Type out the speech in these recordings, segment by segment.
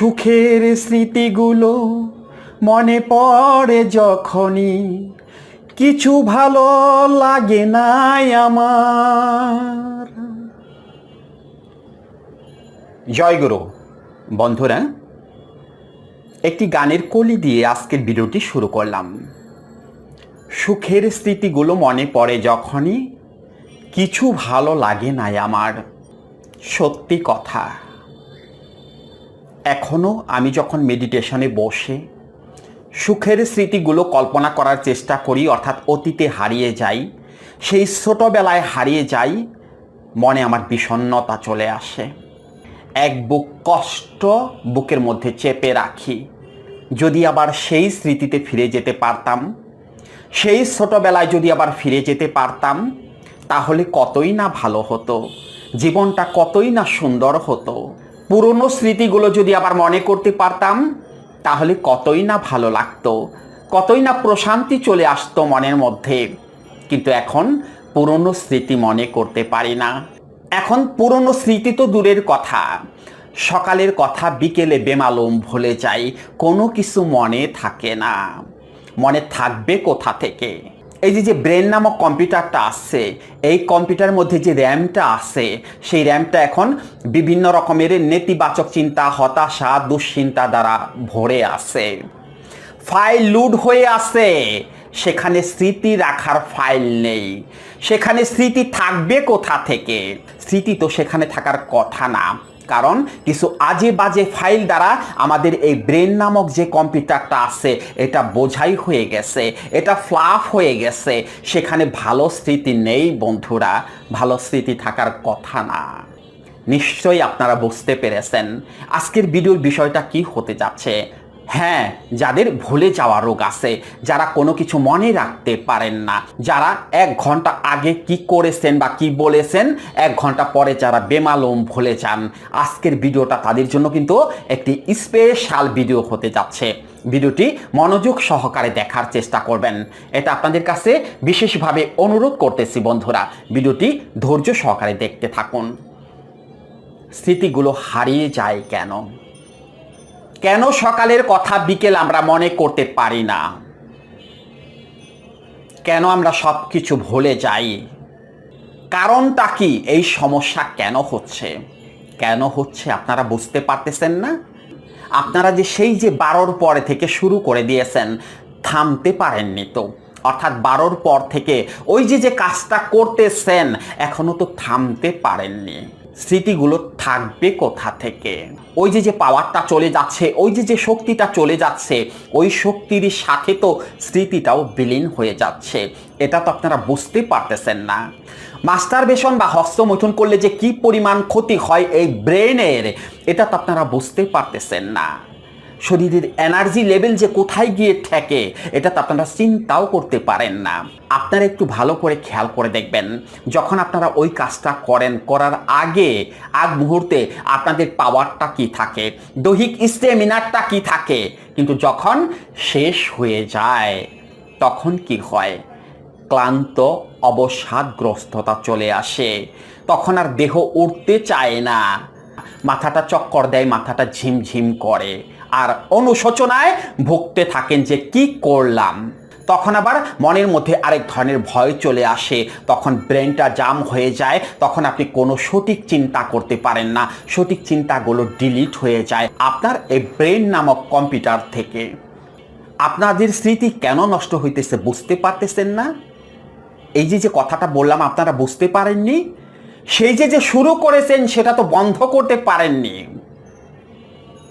সুখের স্মৃতিগুলো মনে পড়ে যখনই। কিছু ভালো লাগে নাই আমার। জয়গুরু বন্ধুরা, একটি গানের কলি দিয়ে আজকের ভিডিওটি শুরু করলাম। সুখের স্মৃতিগুলো মনে পড়ে যখনই কিছু ভালো লাগে নাই আমার। সত্যি কথা। এখনও আমি যখন মেডিটেশনে বসে, সুখের স্মৃতিগুলো কল্পনা করার চেষ্টা করি, অর্থাৎ অতীতে হারিয়ে যাই, সেই ছোটোবেলায় হারিয়ে যাই, মনে আমার বিষণ্ণতা চলে আসে। এক বুক কষ্ট বুকের মধ্যে চেপে রাখি। যদি আবার সেই স্মৃতিতে ফিরে যেতে পারতাম, সেই ছোটোবেলায় যদি আবার ফিরে যেতে পারতাম, তাহলে কতই না ভালো হতো, জীবনটা কতই না সুন্দর হতো। পুরনো স্মৃতিগুলো যদি আবার মনে করতে পারতাম, তাহলে কতই না ভালো লাগতো, কতই না প্রশান্তি চলে আসতো মনের মধ্যে। কিন্তু এখন পুরনো স্মৃতি মনে করতে পারি না। এখন পুরনো স্মৃতি তো দূরের কথা। সকালের কথা বিকেলে বেমালুম ভুলে যাই, কোনো কিছু মনে থাকে না। মনে থাকবে কোথা থেকে? এই যে যে ব্রেন নামক কম্পিউটারটা আসছে এই কম্পিউটারের মধ্যে যে র্যামটা আছে, সেই র্যামটা এখন বিভিন্ন রকমের নেতিবাচক চিন্তা, হতাশা, দুশ্চিন্তা দ্বারা ভরে আছে। ফাইল লুড হয়ে আছে। সেখানে স্মৃতি রাখার ফাইল নেই। সেখানে স্মৃতি থাকবে কোথা থেকে? স্মৃতি তো সেখানে থাকার কথা না। কারণ কিছু আজে বাজে ফাইল দ্বারা আমাদের এই ব্রেন নামক যে কম্পিউটারটা আছে, এটা বোঝাই হয়ে গেছে, এটা ফ্লাফ হয়ে গেছে। সেখানে ভালো স্মৃতি নেই বন্ধুরা, ভালো স্মৃতি থাকার কথা না। নিশ্চয়ই আপনারা বুঝতে পেরেছেন। আজকের ভিডিওর বিষয়টা কি হতে যাচ্ছে? হ্যাঁ যাদের ভুলে যাওয়া রোগ আছে, যারা কোনো কিছু মনে রাখতে পারেন না, যারা এক ঘণ্টা আগে কি করেছেন বা কি বলেছেন, এক ঘণ্টা পরে যারা বেমালুম ভুলে যান, আজকের ভিডিওটা তাদের জন্য কিন্তু একটি স্পেশাল ভিডিও হতে যাচ্ছে। ভিডিওটি মনোযোগ সহকারে দেখার চেষ্টা করবেন। এটা আপনাদের কাছে বিশেষভাবে অনুরোধ করতেছি বন্ধুরা, ভিডিওটি ধৈর্য সহকারে দেখতে থাকুন। স্মৃতিগুলো হারিয়ে যায় কেন? কেন সকালের কথা বিকেল আমরা মনে করতে পারি না? কেন আমরা সব কিছু ভুলে যাই? কারণটা কি? এই সমস্যা কেন হচ্ছে? কেন হচ্ছে আপনারা বুঝতে পারতেছেন না? আপনারা যে সেই যে বারোর পরে থেকে শুরু করে দিয়েছেন, থামতে পারেননি তো। অর্থাৎ বারোর পর থেকে ওই যে যে কাজটা করতেছেন এখনও তো থামতে পারেননি। স্মৃতিগুলো থাকবে কোথা থেকে? ওই যে যে পাওয়ারটা চলে যাচ্ছে, ওই যে যে শক্তিটা চলে যাচ্ছে, ওই শক্তির সাথে তো স্মৃতিটাও বিলীন হয়ে যাচ্ছে। এটা তো আপনারা বুঝতে পারতেছেন না। মাস্টার বেশন বা হস্তমৈথুন করলে যে কি পরিমাণ ক্ষতি হয় এই ব্রেনের এটা তো আপনারা বুঝতে পারতেছেন না। শরীরের এনার্জি লেভেল যে কোথায় গিয়ে ঠেকে, এটা তো আপনারা চিন্তাও করতে পারেন না। আপনারা একটু ভালো করে খেয়াল করে দেখবেন, যখন আপনারা ওই কাজটা করেন, করার আগে, আগ মুহূর্তে আপনাদের পাওয়ারটা কি থাকে, দৈহিক স্টেমিনারটা কি থাকে, কিন্তু যখন শেষ হয়ে যায়, তখন কি হয়? ক্লান্ত অবসাদগ্রস্ততা চলে আসে। তখন আর দেহ উঠতে চায় না। মাথাটা চক্কর দেয়, মাথাটা ঝিমঝিম করে। আর অনুশোচনায় ভুগতে থাকেন যে কি করলাম। তখন আবার মনের মধ্যে আরেক ধরনের ভয় চলে আসে। তখন ব্রেনটা জাম হয়ে যায়। তখন আপনি কোনো সঠিক চিন্তা করতে পারেন না। সঠিক চিন্তাগুলো ডিলিট হয়ে যায় আপনার এই ব্রেন নামক কম্পিউটার থেকে। আপনাদের স্মৃতি কেন নষ্ট হইতেছে বুঝতে পারতেছেন না? এই যে যে কথাটা বললাম আপনারা বুঝতে পারেননি? সেই যে যে শুরু করেছেন সেটা তো বন্ধ করতে পারেননি।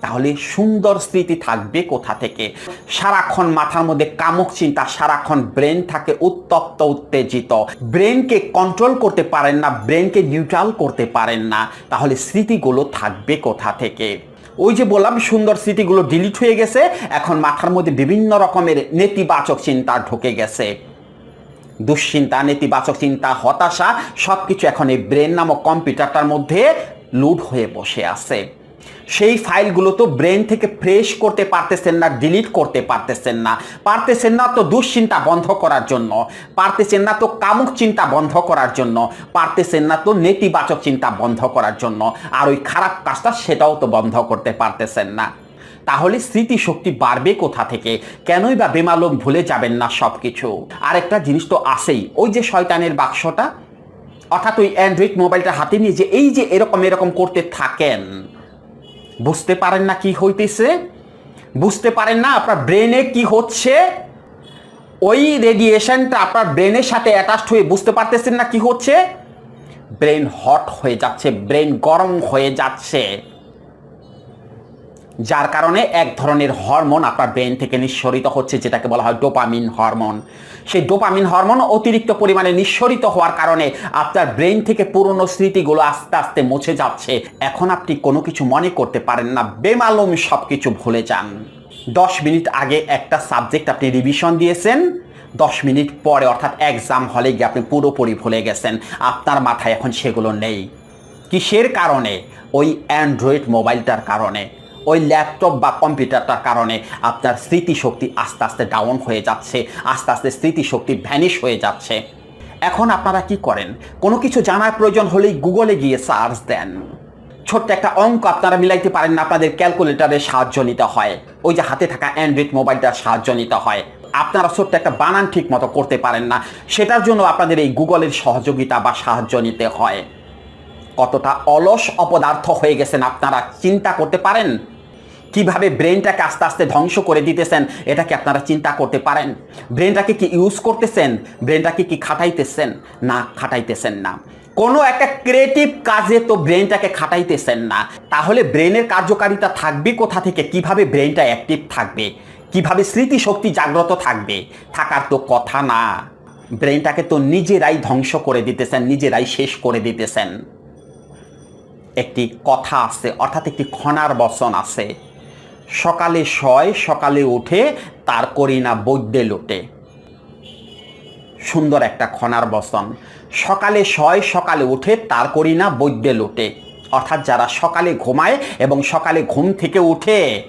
তাহলে সুন্দর স্মৃতি থাকবে কোথা থেকে? সারাক্ষণ মাথার মধ্যে কামক চিন্তা, সারাক্ষণ ব্রেন থাকে উত্তপ্ত, উত্তেজিত। ব্রেনকে কন্ট্রোল করতে পারেন না ব্রেনকে নিউট্রাল করতে পারেন না। তাহলে স্মৃতিগুলো থাকবে কোথা থেকে? ওই যে বললাম, সুন্দর স্মৃতিগুলো ডিলিট হয়ে গেছে, এখন মাথার মধ্যে বিভিন্ন রকমের নেতিবাচক চিন্তা ঢুকে গেছে। দুশ্চিন্তা, নেতিবাচক চিন্তা, হতাশা সব কিছু এখন এই ব্রেন নামক কম্পিউটারটার মধ্যে লুড হয়ে বসে আছে। সেই ফাইলগুলো তো ব্রেন থেকে ফ্রেশ করতে পারতেছেন না, ডিলিট করতে পারতেছেন না। পারতেছেন না তো দুশ্চিন্তা বন্ধ করার জন্য। পারতেছেন না তো কামুক চিন্তা বন্ধ করার জন্য। পারতেছেন না তো নেতিবাচক চিন্তা বন্ধ করার জন্য। আর ওই খারাপ কাজটা সেটাও তো বন্ধ করতে পারতেছেন না। তাহলে স্মৃতিশক্তি বাড়বে কোথা থেকে? কেনই বা বেমালুম ভুলে যাবেন না সব কিছু আর একটা জিনিস তো আসেই ওই যে শয়তানের বাক্সটা? অর্থাৎ ওই অ্যান্ড্রয়েড মোবাইলটা হাতে নিয়ে যে এই যে এরকম এরকম করতে থাকেন। বুঝতে পারেন না কি হইতেছে? বুঝতে পারেন না আপনার ব্রেনে কি হচ্ছে? ওই রেডিয়েশনটা আপনার ব্রেনের সাথে অ্যাটাচড হয়ে বুঝতে পারতেছেন না কি হচ্ছে? ব্রেন হট হয়ে যাচ্ছে ব্রেন গরম হয়ে যাচ্ছে। যার কারণে এক ধরনের হরমোন আপনার ব্রেন থেকে নিঃসরিত হচ্ছে, যেটাকে বলা হয় ডোপামিন হরমোন। সেই ডোপামিন হরমোন অতিরিক্ত পরিমাণে নিঃসরিত হওয়ার কারণে আপনার ব্রেন থেকে পুরনো স্মৃতিগুলো আস্তে আস্তে মুছে যাচ্ছে। এখন আপনি কোনো কিছু মনে করতে পারেন না, বেমালুম সব কিছু ভুলে যান। দশ মিনিট আগে একটা সাবজেক্ট আপনি রিভিশন দিয়েছেন, দশ মিনিট পরে অর্থাৎ এক্সাম হলে গিয়ে আপনি পুরোপুরি ভুলে গেছেন, আপনার মাথায় এখন সেগুলো নেই। কিসের কারণে? ওই অ্যান্ড্রয়েড মোবাইলটার কারণে। ওই ল্যাপটপ বা কম্পিউটারটার কারণে আপনার স্মৃতিশক্তি আস্তে আস্তে ডাউন হয়ে যাচ্ছে, আস্তে আস্তে স্মৃতিশক্তি ভ্যানিশ হয়ে যাচ্ছে। এখন আপনারা কি করেন? কোনো কিছু জানার প্রয়োজন হলেই গুগলে গিয়ে সার্চ দেন। ছোট্ট একটা অঙ্ক আপনারা মিলাইতে পারেন না, আপনাদের ক্যালকুলেটারের সাহায্য নিতে হয়। ওই যে হাতে থাকা অ্যান্ড্রয়েড মোবাইলটার সাহায্য নিতে হয়। আপনারা ছোট্ট একটা বানান ঠিক মতো করতে পারেন না। সেটার জন্য আপনাদের এই গুগলের সহযোগিতা বা সাহায্য নিতে হয়। কতটা অলস অপদার্থ হয়ে গেছেন আপনারা, চিন্তা করতে পারেন? কীভাবে ব্রেনটাকে আস্তে আস্তে ধ্বংস করে দিতেছেন এটাকে আপনারা চিন্তা করতে পারেন? ব্রেনটাকে কি ইউজ করতেছেন? ব্রেনটাকে কি খাটাইতেছেন? না খাটাইতেছেন না। কোনো একটা ক্রিয়েটিভ কাজে তো ব্রেনটাকে খাটাইতেছেন না। তাহলে ব্রেনের কার্যকারিতা থাকবে কোথা থেকে? কীভাবে ব্রেনটা অ্যাক্টিভ থাকবে? কীভাবে স্মৃতিশক্তি জাগ্রত থাকবে? থাকার তো কথা না। ব্রেনটাকে তো নিজেরাই ধ্বংস করে দিতেছেন, নিজেরাই শেষ করে দিতেছেন। একটি কথা আছে, অর্থাৎ একটি খনার বচন আছে। সকালে শয়, সকালে উঠে, তার করি না বৈদ্যে লোটে। সুন্দর একটা খনার বসন। সকালে শয়, সকালে উঠে, তার করি না বৈদ্যে লোটে। অর্থাৎ যারা সকালে ঘুমায় এবং সকালে ঘুম থেকে উঠে,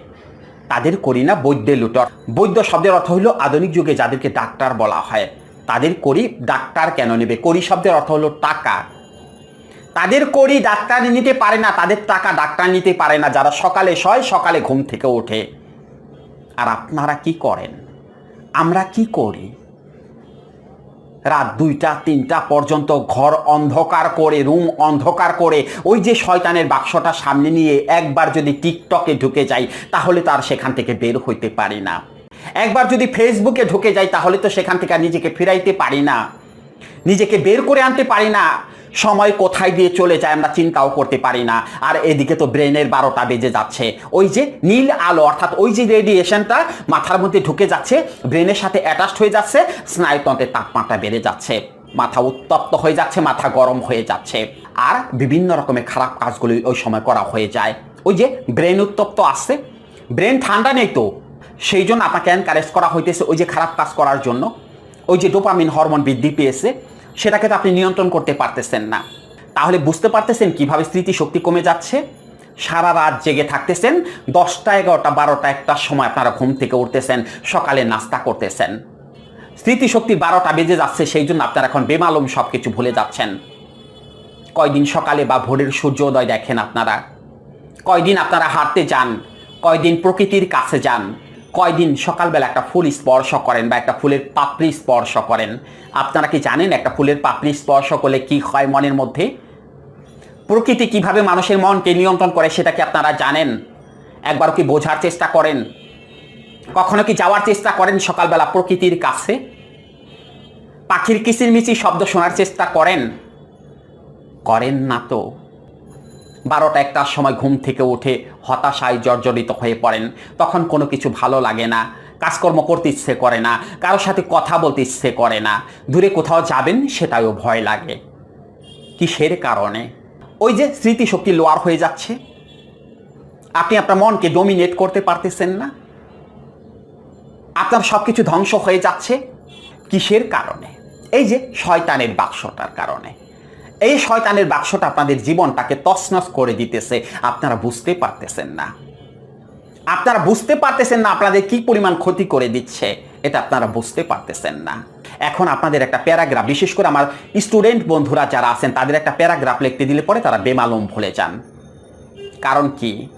তাদের করি না বৈদ্যে লুটর বৈদ্য শব্দের অর্থ হলো আধুনিক যুগে যাদেরকে ডাক্তার বলা হয়, তাদের করি ডাক্তার কেন নেবে? করি শব্দের অর্থ হলো টাকা। তাদের করি ডাক্তার নিতে পারে না, তাদের টাকা ডাক্তার নিতে পারে না, যারা সকালে শয়, সকালে ঘুম থেকে ওঠে। আর আপনারা কি করেন? আমরা কি করি? রাত দুইটা, তিনটা পর্যন্ত ঘর অন্ধকার করে, রুম অন্ধকার করে, ওই যে শয়তানের বাক্সটা সামনে নিয়ে একবার যদি টিকটকে ঢুকে যাই, তাহলে তার সেখান থেকে বের হইতে পারি না। একবার যদি ফেসবুকে ঢুকে যাই, তাহলে তো সেখান থেকে আর নিজেকে ফিরাইতে পারি না। নিজেকে বের করে আনতে পারি না। সময় কোথায় দিয়ে চলে যায় আমরা চিন্তাও করতে পারি না। আর এদিকে তো ব্রেনের বারোটা বেজে যাচ্ছে। ওই যে নীল আলো, অর্থাৎ ওই যে রেডিয়েশনটা মাথার মধ্যে ঢুকে যাচ্ছে, ব্রেনের সাথে অ্যাটাচড হয়ে যাচ্ছে, স্নায়ুতন্ত্রের তাপমাত্রা বেড়ে যাচ্ছে। মাথা উত্তপ্ত হয়ে যাচ্ছে, মাথা গরম হয়ে যাচ্ছে। আর বিভিন্ন রকমের খারাপ কাজগুলি ওই সময় করা হয়ে যায়। ওই যে ব্রেন উত্তপ্ত আসছে। ব্রেন ঠান্ডা নেই তো? সেই জন্য আপনাকে এনকারেজ করা হইতেছে ওই যে খারাপ কাজ করার জন্য। ওই যে ডোপামিন হরমোন বৃদ্ধি পেয়েছে। সেটাকে তো আপনি নিয়ন্ত্রণ করতে পারতেছেন না। তাহলে বুঝতে পারতেছেন কীভাবে স্মৃতিশক্তি কমে যাচ্ছে? সারা রাত জেগে থাকতেছেন, দশটা, এগারোটা, বারোটা, একটার সময় আপনারা ঘুম থেকে উঠতেছেন, সকালে নাস্তা করতেছেন। স্মৃতিশক্তি বারোটা বেজে যাচ্ছে, সেই জন্য আপনারা এখন বেমালুম সব কিছু ভুলে যাচ্ছেন। কয়দিন সকালে বা ভোরের সূর্যোদয় দেখেন আপনারা। কয়দিন আপনারা হাঁটতে যান, কয়দিন প্রকৃতির কাছে যান। কয়দিন সকালবেলা একটা ফুল স্পর্শ করেন বা একটা ফুলের পাপড়ি স্পর্শ করেন? আপনারা কি জানেন একটা ফুলের পাপড়ি স্পর্শ করলে কি হয় মনের মধ্যে? প্রকৃতি কীভাবে মানুষের মনকে নিয়ন্ত্রণ করে সেটা কি আপনারা জানেন? একবার কি বোঝার চেষ্টা করেন? কখনো কি যাওয়ার চেষ্টা করেন সকালবেলা প্রকৃতির কাছে? পাখির কিচিরমিচির শব্দ শোনার চেষ্টা করেন? করেন না তো। বারোটা একটার সময় ঘুম থেকে উঠে হতাশায় জর্জরিত হয়ে পড়েন। তখন কোনো কিছু ভালো লাগে না, কাজকর্ম করতে ইচ্ছে করে না, কারোর সাথে কথা বলতে ইচ্ছে করে না, দূরে কোথাও যাবেন সেটাও ভয় লাগে। কিসের কারণে? ওই যে স্মৃতিশক্তি লোয়ার হয়ে যাচ্ছে। আপনি আপনার মনকে ডোমিনেট করতে পারতেছেন না। আপনার সব কিছু ধ্বংস হয়ে যাচ্ছে। কিসের কারণে? এই যে শয়তানের বাক্সটার কারণে। এই শয়তানের বাক্সটা আপনাদের জীবনটাকে তছনছ করে দিতেছে। আপনারা বুঝতে পারতেছেন না। আপনারা বুঝতে পারতেছেন না আপনাদের কি পরিমাণ ক্ষতি করে দিচ্ছে, এটা আপনারা বুঝতে পারতেছেন না। এখন আপনাদের একটা প্যারাগ্রাফ, বিশেষ করে আমার স্টুডেন্ট বন্ধুরা যারা আছেন, তাদের একটা প্যারাগ্রাফ লিখতে দিলে পরে তারা বেমালুম ভুলে যান। কারণ কি?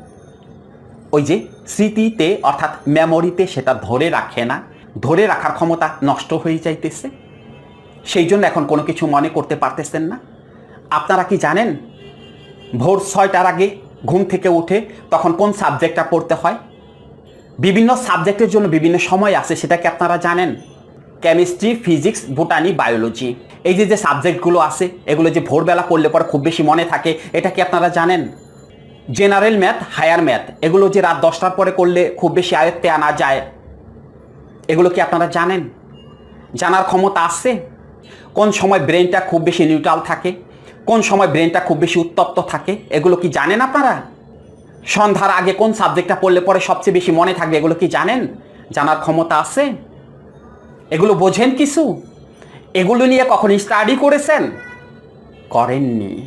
ওই যে স্মৃতিতে, অর্থাৎ মেমোরিতে সেটা ধরে রাখে না। ধরে রাখার ক্ষমতা নষ্ট হয়ে যাইতেছে। সেই জন্য এখন কোনো কিছু মনে করতে পারতেছেন না। আপনারা কি জানেন? ভোর ছয়টার আগে ঘুম থেকে উঠে তখন কোন সাবজেক্টটা পড়তে হয়? বিভিন্ন সাবজেক্টের জন্য বিভিন্ন সময় আছে, সেটা কি আপনারা জানেন? Chemistry, physics, botany, biology. এই যে যে সাবজেক্টগুলো আছে, এগুলো যে ভোরবেলা পড়লে পরে খুব বেশি মনে থাকে, এটা কি আপনারা জানেন? জেনারেল ম্যাথ, হায়ার ম্যাথ, এগুলো যে রাত দশটার পরে করলে খুব বেশি আয়ত্তে আনা যায়, এগুলো কি আপনারা জানেন? জানার ক্ষমতা আছে? কোন সময় ব্রেনটা খুব বেশি নিউট্রাল থাকে? কোন সময় ব্রেনটা খুব বেশি উত্তপ্ত থাকে, এগুলো কি জানেন আপনারা? সন্ধ্যার আগে কোন সাবজেক্টটা পড়লে পরে সবচেয়ে বেশি মনে থাকবে, এগুলো কি জানেন? জানার ক্ষমতা আছে? এগুলো বোঝেন কিছু? এগুলো নিয়ে কখন স্টাডি করেছেন? করেননি।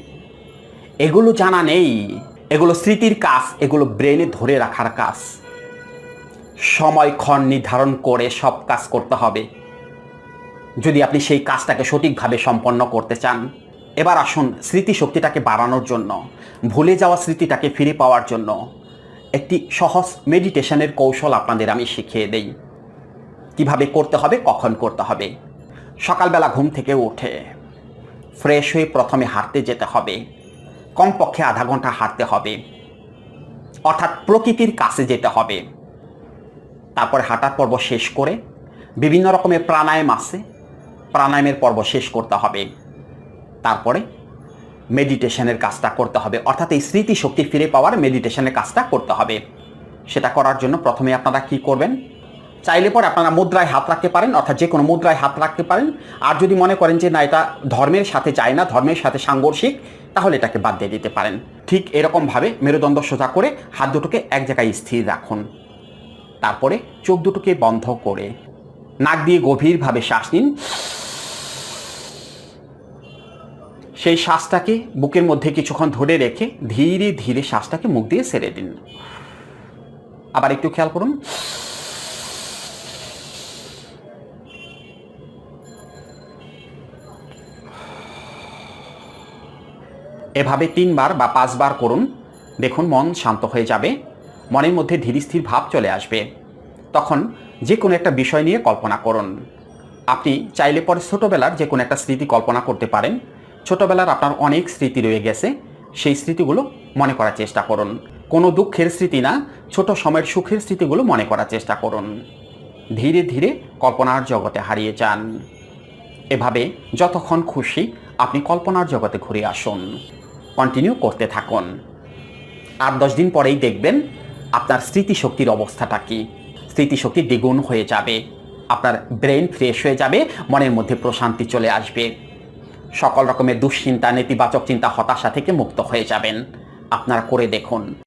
এগুলো জানা নেই। এগুলো স্মৃতির কাজ, এগুলো ব্রেনে ধরে রাখার কাজ। সময়ক্ষণ নির্ধারণ করে সব কাজ করতে হবে। যদি আপনি সেই কাজটাকে সঠিকভাবে সম্পন্ন করতে চান এবার আসুন স্মৃতিশক্তিটাকে বাড়ানোর জন্য, ভুলে যাওয়া স্মৃতিটাকে ফিরে পাওয়ার জন্য একটি সহজ মেডিটেশনের কৌশল আপনাদের আমি শিখিয়ে দেই। কীভাবে করতে হবে, কখন করতে হবে? সকালবেলা ঘুম থেকে উঠে ফ্রেশ হয়ে প্রথমে হাঁটতে যেতে হবে। কমপক্ষে আধা ঘণ্টা হাঁটতে হবে। অর্থাৎ প্রকৃতির কাছে যেতে হবে। তারপরে হাঁটার পর্ব শেষ করে বিভিন্ন রকমের প্রাণায়াম আছে। প্রাণায়ামের পর্ব শেষ করতে হবে। তারপরে মেডিটেশনের কাজটা করতে হবে। অর্থাৎ এই স্মৃতিশক্তি ফিরে পাওয়ার মেডিটেশনের কাজটা করতে হবে। সেটা করার জন্য প্রথমে আপনারা কি করবেন? চাইলে পরে আপনারা মুদ্রায় হাত রাখতে পারেন, অর্থাৎ যে কোনো মুদ্রায় হাত রাখতে পারেন। আর যদি মনে করেন যে না, এটা ধর্মের সাথে যায় না, ধর্মের সাথে সাংঘর্ষিক, তাহলে এটাকে বাদ দিয়ে দিতে পারেন। ঠিক এরকমভাবে মেরুদণ্ড সোজা করে হাত দুটোকে এক জায়গায় স্থির রাখুন। তারপরে চোখ দুটোকে বন্ধ করে নাক দিয়ে গভীরভাবে শ্বাস নিন। সেই শ্বাসটাকে বুকের মধ্যে কিছুক্ষণ ধরে রেখে ধীরে ধীরে শ্বাসটাকে মুখ দিয়ে সেরে দিন। আবার একটু খেয়াল করুন। এভাবে তিনবার বা পাঁচবার করুন। দেখুন, মন শান্ত হয়ে যাবে। মনের মধ্যে ধীর স্থির ভাব চলে আসবে। তখন যে কোনো একটা বিষয় নিয়ে কল্পনা করুন। আপনি চাইলে পরে ছোটোবেলার যে কোনো একটা স্মৃতি কল্পনা করতে পারেন। ছোটোবেলার আপনার অনেক স্মৃতি রয়ে গেছে, সেই স্মৃতিগুলো মনে করার চেষ্টা করুন। কোনো দুঃখের স্মৃতি না, ছোট সময়ের সুখের স্মৃতিগুলো মনে করার চেষ্টা করুন। ধীরে ধীরে কল্পনার জগতে হারিয়ে যান। এভাবে যতক্ষণ খুশি আপনি কল্পনার জগতে ঘুরে আসুন। কন্টিনিউ করতে থাকুন। আট দশ দিন পরেই দেখবেন আপনার স্মৃতিশক্তির অবস্থাটা কি। স্মৃতিশক্তি দ্বিগুণ হয়ে যাবে। আপনার ব্রেন ফ্রেশ হয়ে যাবে, মনের মধ্যে প্রশান্তি চলে আসবে। সকল রকমের দুশ্চিন্তা নেতিবাচক চিন্তা হতাশা থেকে মুক্ত হয়ে যাবেন। আপনারা করে দেখুন।